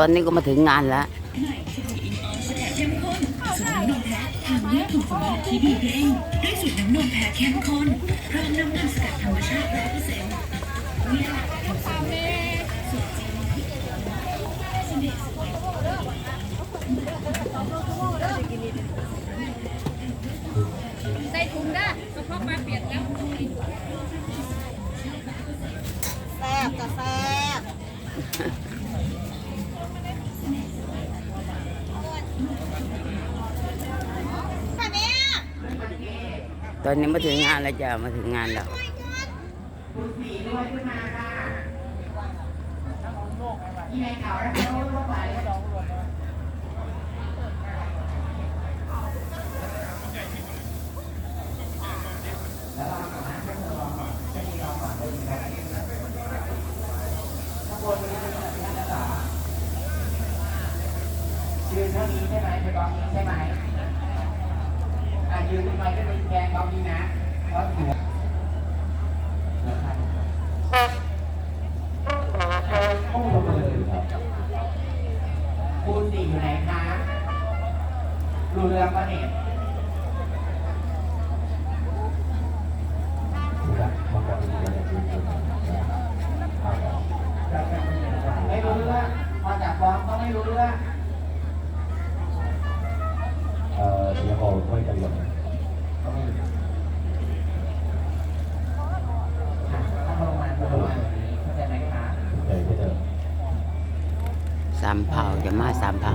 อนนี้ก็มาถึงงานแล้วสูตรน้ำนมแพ้ทางเลือกถูกสำหรับที่ดีเองด้วยสูตรน้ำนมแพ้เข้มข้นพร้อมน้ำมันสกัดธรรมชาติร้อยเปอร์เซ็นต์นี่แหละคือสูตรสูตรจริงที่เกิดจาสนิทใส่ถุงได้กระเพาะปลาเปียกแล้วแซ่บจะแซ่บค่ะเนี่ย ตอนนี้มาถึงงานแล้วจ้ะมาถึงงานแล้วยืนเท่านี้ใช่ไหมเป็นบอกนี้ใช่ไหม ยืนขึ้นไปก็เป็นแกงบล็อกนี้นะเพราะหัวโอ้โหเลยคุณสี่อยู่ไหนคะดูเรือปะเนี่ยไม่รู้เรื่องพอจากฟ้องก็ไม่รู้เรื่องเอ่อเดี๋ยวเอ สามเผาจะมาสามเผา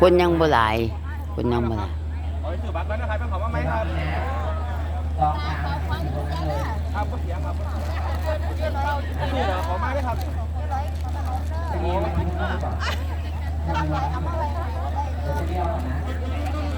คนยังบ่หลาย คนยังบ่หลายไม่ต้องนะสองทางอยู่ตรงนั้นเลยขอมาด้วยครับจะมีมันทิ้งไว้ก่อนจะมีมันทิ้งไว้เดี๋ยวจะเรียกก่อ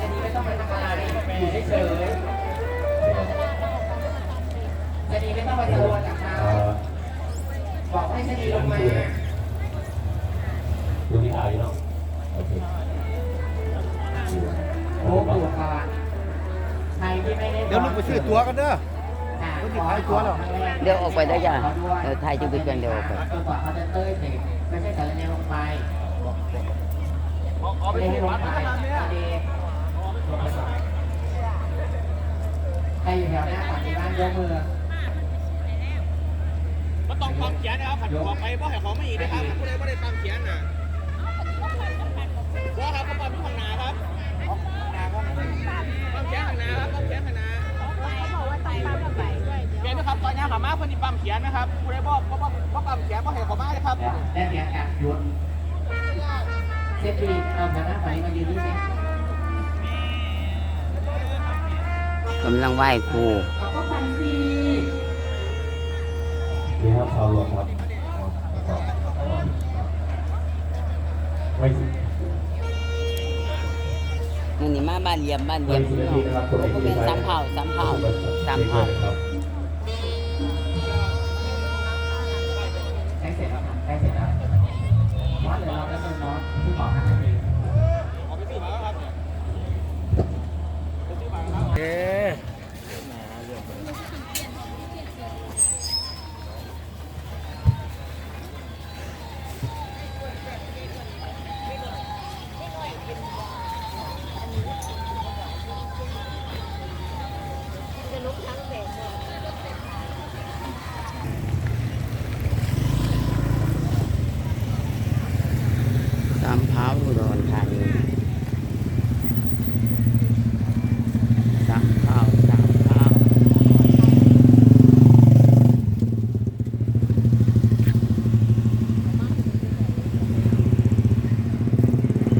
จะมีไม่ต้องไปทำอะไรอยู่เฉยๆจนีไม่ต้องไปตะโกนกับเขาบอกให้ชนีลงมา ดูที่อายเนาะโอเคโอ้โหก่อนใครที่ไม่ได้เดี๋ยวลูกไปซื้อตั๋วกันเด้อลูกไปซื้อตั๋วหรอเดี๋ยวออกไปได้จ้ะเดี๋ยวถ่ายจุดเกินเดี๋ยวออกไปจนกว่าเขาจะเต้ยเสร็จไม่ใช่สารแนวลงไปเอาไปไม่ซื้ให้อลงไปใครอยู่แถวหน้าฝั่งนี้บ้างยกมือมันต้องปั๊มเขียนนะครับผัดบอกไปบ่ให้ของไม่อีกนะครับผู้ใดบ่ได้ปั๊มเขียนน่ะ บ่ครับก็ปั๊มที่ข้างนาครับปั๊มเขียนข้างนาครับปั๊มเขียนข้างน้าเขาบอกว่าต้องปั๊มไปด้วยนนะครับตอนนี้ขามาคนที่ปั๊มเขียนนะครับผู้ใดบ่บ่บ่บ่ปั๊มเขียนบ่ให้ของมาเลยครับแล้วได้เสียงการหยุดเซฟดีเอาแถวหน้าฝั่งนี้มายืนนี่สิกำลังไหว้ครูเอาก็ไปสินี่ครับเอรวมครับไม่ มาบ้านเยี่ยมบ้านไม่เยี่ยมสิบนาทีนะครับตัวเองเป็นสามเผาสามเผาสามเผาครับ